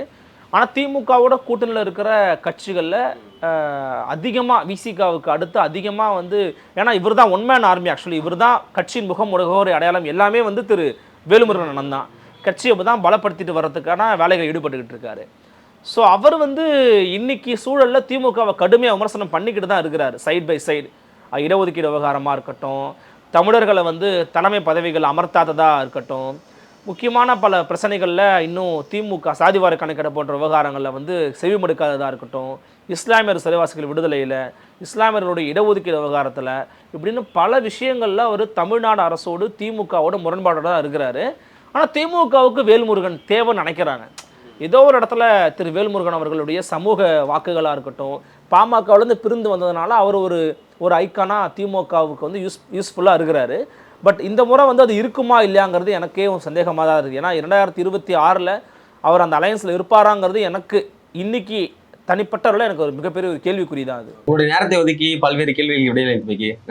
ஆனால் திமுகவோட கூட்டணியில் இருக்கிற கட்சிகளில் அதிகமாக விசிகாவுக்கு அடுத்து அதிகமாக வந்து ஏன்னா இவர் தான் ஒன்மேன் ஆர்மி ஆக்சுவலி இவர் தான் கட்சியின் முகம் முகவர் அடையாளம் எல்லாமே வந்து திரு வேலுமுருகன் தான் கட்சியை தான் பலப்படுத்திட்டு வர்றதுக்கான வேலைகள் ஈடுபட்டுக்கிட்டு இருக்காரு. ஸோ அவர் வந்து இன்னைக்கு சூழலில் திமுகவை கடுமையாக விமர்சனம் பண்ணிக்கிட்டு தான் இருக்கிறார் சைட் பை சைடு இடஒதுக்கீடு விவகாரமாக இருக்கட்டும் தமிழர்களை வந்து தலைமை பதவிகள் அமர்த்தாததாக இருக்கட்டும் முக்கியமான பல பிரச்சனைகளில் இன்னும் திமுக சாதிவார கணக்கெடு போன்ற விவகாரங்களில் வந்து செவிமடுக்காததாக இருக்கட்டும் இஸ்லாமியர் சிறைவாசிகள் விடுதலையில் இஸ்லாமியர்களுடைய இடஒதுக்கீடு விவகாரத்தில் இப்படின்னு பல விஷயங்களில் அவர் தமிழ்நாடு அரசோடு திமுகவோட முரண்பாடோட தான் இருக்கிறாரு. ஆனால் திமுகவுக்கு வேல்முருகன் தேவைன்னு நினைக்கிறாங்க. ஏதோ ஒரு இடத்துல திரு வேல்முருகன் அவர்களுடைய சமூக வாக்குகளாக இருக்கட்டும் பாமகவிலேருந்து பிரிந்து வந்ததுனால அவர் ஒரு ஒரு ஐக்கானாக திமுகவுக்கு வந்து யூஸ் யூஸ்ஃபுல்லாக இருக்கிறாரு. பட் இந்த முறை வந்து அது இருக்குமா இல்லையாங்கிறது எனக்கே ஒரு சந்தேகமாக தான் இருக்குது. ஏன்னா இரண்டாயிரத்தி இருபத்தி ஆறில் அவர் அந்த அலையன்ஸில் இருப்பாராங்கிறது எனக்கு இன்னைக்கு தனிப்பட்ட அளவில் எனக்கு ஒரு மிகப்பெரிய ஒரு கேள்விக்குறி தான் அது. உங்களுடைய நேரத்தை ஒதுக்கி பல்வேறு இடையில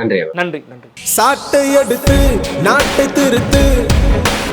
நன்றி நன்றி நன்றி. சாட்டை எடுத்து நாட்டை திருத்து.